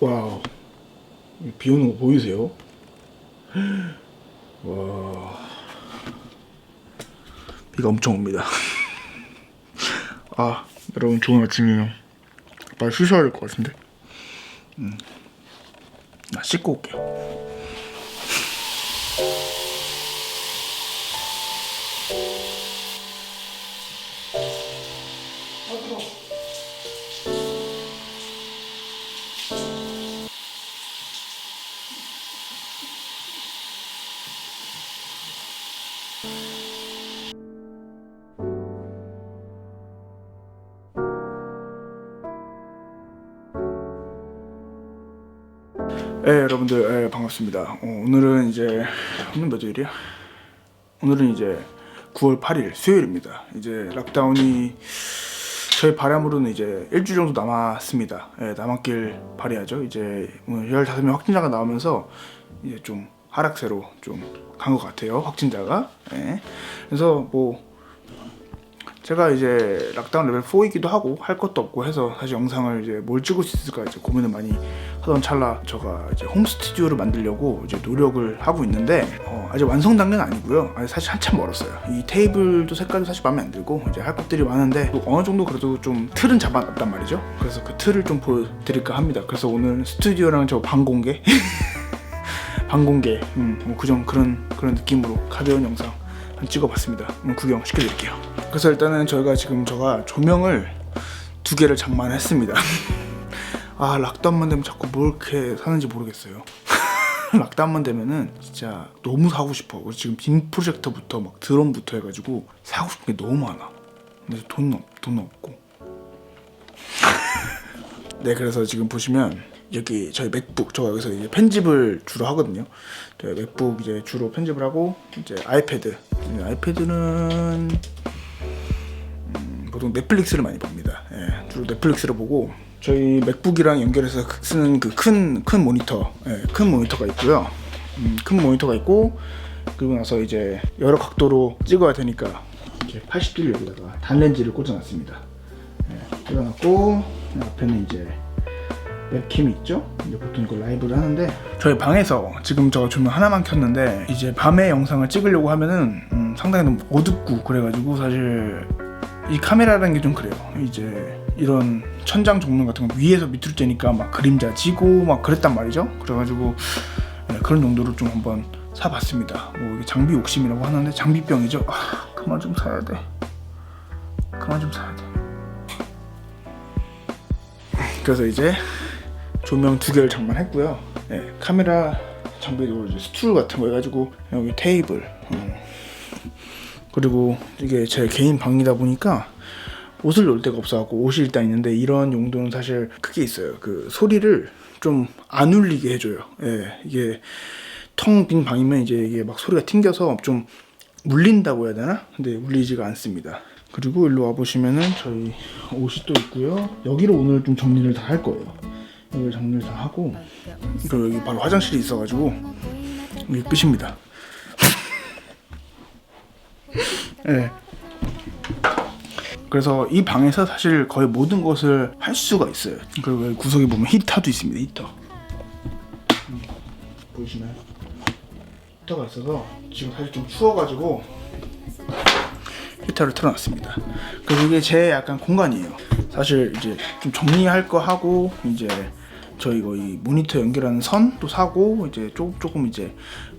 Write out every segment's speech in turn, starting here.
와우. 비 오는 거 보이세요? 와. 비가 엄청 옵니다. 아, 여러분 좋은 아침이에요. 빨리 쉬셔야 될 것 같은데. 음. 나 씻고 올게요. 네, 여러분들 네, 반갑습니다. 어, 오늘은 이제 오늘 몇 월이야? 오늘은 이제 9월 8일 수요일입니다. 이제 락다운이 저희 바람으로는 이제 일주일 정도 남았습니다. 예, 남았길 바래야죠. 이제 오늘 15명 확진자가 나오면서 이제 좀 하락세로 좀 간 것 같아요. 확진자가. 예. 그래서 뭐 제가 이제 락다운 레벨 4이기도 하고 할 것도 없고 해서 사실 영상을 이제 뭘 찍을 수 있을까 이제 고민을 많이 하던 찰나 제가 이제 홈 스튜디오를 만들려고 이제 노력을 하고 있는데 어, 아직 완성 단계는 아니고요. 아직 사실 한참 멀었어요. 이 테이블도 색깔도 사실 마음에 안 들고 이제 할 것들이 많은데 또 어느 정도 그래도 좀 틀은 잡아놨단 말이죠. 그래서 그 틀을 좀 보여드릴까 합니다. 그래서 오늘 스튜디오랑 저 방 공개 방공개 음, 뭐 그정 그런 그런 느낌으로 가벼운 영상 한번 찍어봤습니다. 한번 구경 시켜드릴게요. 그래서 일단은 저희가 지금 저가 조명을 두 개를 장만했습니다. 아 락다운만 되면 자꾸 뭘 이렇게 사는지 모르겠어요. 락다운만 되면은 진짜 너무 사고 싶어. 그래서 지금 빔 프로젝터부터 막 드럼부터 해가지고 사고 싶은 게 너무 많아. 근데 돈 없, 돈 없고. 네, 그래서 지금 보시면 여기 저희 맥북 저 여기서 이제 편집을 주로 하거든요. 저희 맥북 이제 주로 편집을 하고 이제 아이패드. 이 아이패드는 음, 보통 넷플릭스를 많이 봅니다. 예, 주로 넷플릭스를 보고 저희 맥북이랑 연결해서 그- 쓰는 그큰큰 모니터, 예, 큰 모니터가 있고요. 음, 큰 모니터가 있고 그리고 나서 이제 여러 각도로 찍어야 되니까 이렇게 80도를 여기다가 단렌즈를 꽂아놨습니다. 예, 꽂아놨고 앞에는 이제 웹캠이 있죠? 이제 보통 이거 라이브를 하는데 저희 방에서 지금 저 조명 하나만 켰는데 이제 밤에 영상을 찍으려고 하면은 음, 상당히 너무 어둡고 그래가지고 사실 이 카메라라는 게 좀 그래요. 이제 이런 천장 조명 같은 거 위에서 밑으로 째니까 막 그림자 지고 막 그랬단 말이죠. 그래가지고 네, 그런 용도로 좀 한번 사봤습니다. 뭐 장비 욕심이라고 하는데 장비병이죠. 아 그만 좀 사야 돼. 그만 좀 사야 돼. 그래서 이제 조명 두 개를 장만했고요. 네, 카메라 장비도 이제 스툴 같은 거 해가지고 여기 테이블 음. 그리고 이게 제 개인 방이다 보니까 옷을 놓을 데가 없어갖고 옷이 일단 있는데 이런 용도는 사실 크게 있어요. 그 소리를 좀 안 울리게 해줘요. 예, 이게 텅 빈 방이면 이제 이게 막 소리가 튕겨서 좀 물린다고 해야 되나? 근데 울리지가 않습니다. 그리고 일로 와 보시면은 저희 옷이 또 있고요. 여기로 오늘 좀 정리를 다 할 거예요. 여기 정리를 다 하고 그리고 여기 바로 화장실이 있어가지고 여기 끝입니다. 예. 그래서 이 방에서 사실 거의 모든 것을 할 수가 있어요. 그리고 구석에 보면 히터도 있습니다. 히터. 음, 보이시나요? 히터가 있어서 지금 사실 좀 추워가지고 히터를 틀어놨습니다. 그래서 이게 제 약간 공간이에요. 사실 이제 좀 정리할 거 하고 이제 저희 거의 모니터 연결하는 선도 사고 이제 조금 조금 이제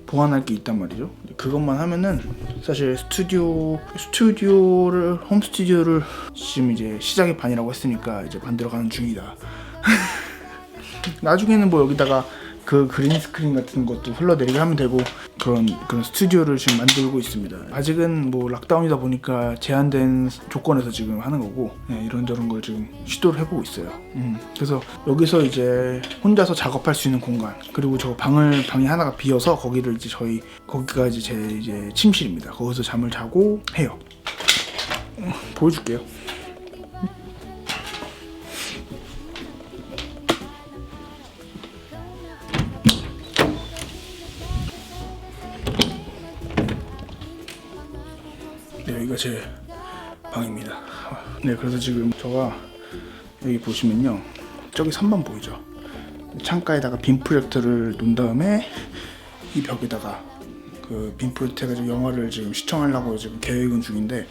보완할 게 있단 말이죠. 그것만 하면은 사실 스튜디오 스튜디오를 홈 스튜디오를 지금 이제 시작의 반이라고 했으니까 이제 만들어가는 중이다. 나중에는 뭐 여기다가 그 그린 스크린 같은 것도 흘러내리게 하면 되고 그런 그런 스튜디오를 지금 만들고 있습니다. 아직은 뭐 락다운이다 보니까 제한된 조건에서 지금 하는 거고 네, 이런저런 걸 지금 시도를 해보고 있어요. 음, 그래서 여기서 이제 혼자서 작업할 수 있는 공간 그리고 저 방을 방이 하나가 비어서 거기를 이제 저희 거기가 이제 제 이제 침실입니다. 거기서 잠을 자고 해요. 음, 보여줄게요. 네, 여기가 제 방입니다. 네, 그래서 지금 저가 여기 보시면요. 저기 3번 보이죠? 창가에다가 빔 프로젝터를 놓은 다음에 이 벽에다가 그 빔 프로젝터 해가지고 영화를 지금 시청하려고 지금 계획은 중인데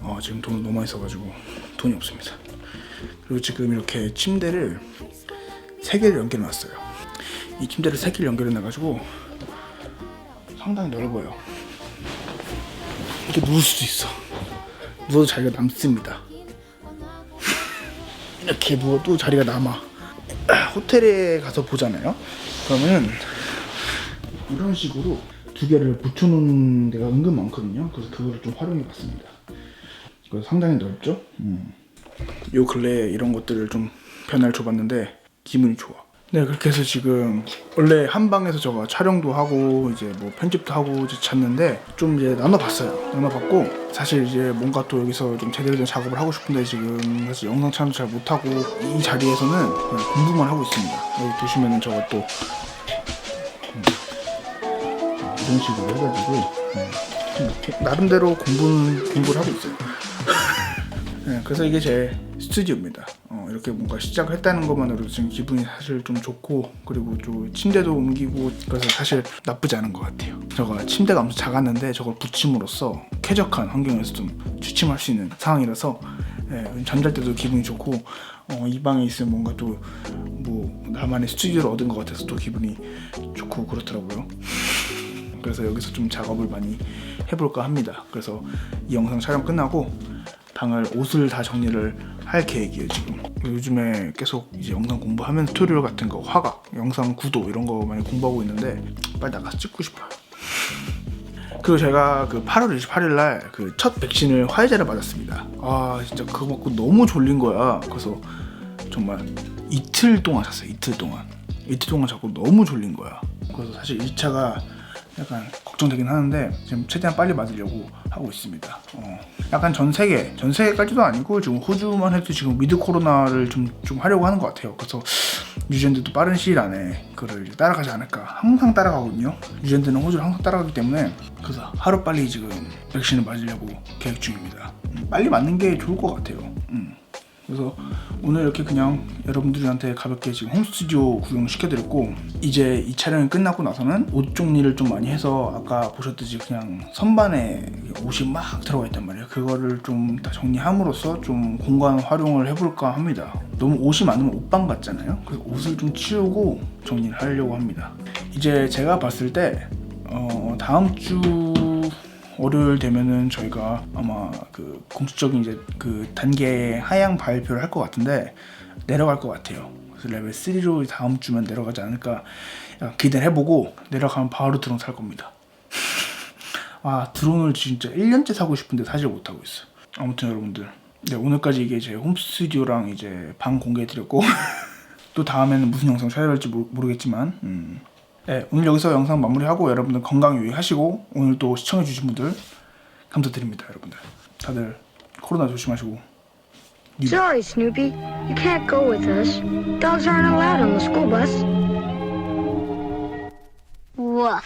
어, 지금 돈을 너무 많이 써가지고 돈이 없습니다. 그리고 지금 이렇게 침대를 세 개를 연결해 놨어요. 이 침대를 세 개를 연결해 놔가지고 상당히 넓어요. 이렇게 누울 수도 있어. 누워도 자리가 남습니다. 이렇게 누워도 자리가 남아. 호텔에 가서 보잖아요. 그러면 이런 식으로 두 개를 붙여놓는 데가 은근 많거든요. 그래서 그거를 좀 활용해 봤습니다. 그래서 상당히 넓죠. 음. 요 근래에 이런 것들을 좀 변화를 줘봤는데 기분이 좋아. 네 그렇게 해서 지금 원래 한 방에서 저가 촬영도 하고 이제 뭐 편집도 하고 이제 잤는데 좀 이제 나눠봤어요. 나눠봤고 사실 이제 뭔가 또 여기서 좀 제대로 된 작업을 하고 싶은데 지금 사실 영상 촬영도 잘 못하고 이 자리에서는 그냥 공부만 하고 있습니다. 여기 보시면은 저가 또 음, 이런 식으로 해가지고 음, 나름대로 공부는 공부를 하고 있어요. 네, 그래서 이게 제 스튜디오입니다. 어, 이렇게 뭔가 시작을 했다는 것만으로도 지금 기분이 사실 좀 좋고 그리고 좀 침대도 옮기고 그래서 사실 나쁘지 않은 것 같아요. 저가 침대가 엄청 작았는데 저걸 붙임으로써 쾌적한 환경에서 좀 취침할 수 있는 상황이라서 예, 잠잘 때도 기분이 좋고 어, 이 방에 있으면 뭔가 또 뭐 나만의 스튜디오를 얻은 것 같아서 또 기분이 좋고 그렇더라고요. 그래서 여기서 좀 작업을 많이 해볼까 합니다. 그래서 이 영상 촬영 끝나고 방을 옷을 다 정리를 할 계획이에요 지금. 요즘에 계속 이제 영상 공부하면서 튜토리얼 같은 거, 화각, 영상 구도 이런 거 많이 공부하고 있는데 빨리 나가서 찍고 싶어요. 그리고 제가 그 8월 28일 날 그 첫 백신을 화이자를 맞았습니다. 아 진짜 그거 맞고 너무 졸린 거야. 그래서 정말 이틀 동안 잤어요. 이틀 동안. 이틀 동안 자고 너무 졸린 거야. 그래서 사실 1차가 약간 걱정되긴 하는데 지금 최대한 빨리 맞으려고 하고 있습니다. 어, 약간 전 세계, 전 세계까지도 아니고 지금 호주만 해도 지금 위드 코로나를 좀, 좀 하려고 하는 것 같아요. 그래서 뉴질랜드도 빠른 시일 안에 그를 따라가지 않을까. 항상 따라가거든요. 뉴질랜드는 호주를 항상 따라가기 때문에 그래서 하루 빨리 지금 백신을 맞으려고 계획 중입니다. 음, 빨리 맞는 게 좋을 것 같아요. 음. 그래서 오늘 이렇게 그냥 여러분들한테 가볍게 지금 홈스튜디오 구경 시켜드렸고 이제 이 촬영이 끝나고 나서는 옷 정리를 좀 많이 해서 아까 보셨듯이 그냥 선반에 옷이 막 들어가 있단 말이에요. 그거를 좀 다 정리함으로써 좀 공간 활용을 해볼까 합니다. 너무 옷이 많으면 옷방 같잖아요. 그래서 옷을 좀 치우고 정리를 하려고 합니다. 이제 제가 봤을 때 어, 다음 주 월요일 되면은 저희가 아마 그 공식적인 이제 그 단계 하향 발표를 할 것 같은데 내려갈 것 같아요. 그래서 레벨 3로 다음 주면 내려가지 않을까 기대를 해보고 내려가면 바로 드론 살 겁니다. 아 드론을 진짜 1년째 사고 싶은데 사질 못하고 있어요. 아무튼 여러분들 네, 오늘까지 이게 제 홈스튜디오랑 이제 방 공개해드렸고 또 다음에는 무슨 영상 촬영할지 모르, 모르겠지만 음. 네, 오늘 여기서 영상 마무리하고 여러분들 건강 유의하시고 오늘 또 시청해주신 분들 감사드립니다 여러분들 다들 코로나 조심하시고 Sorry, Snoopy. You can't go with us. Dogs aren't allowed on the school bus. Woof.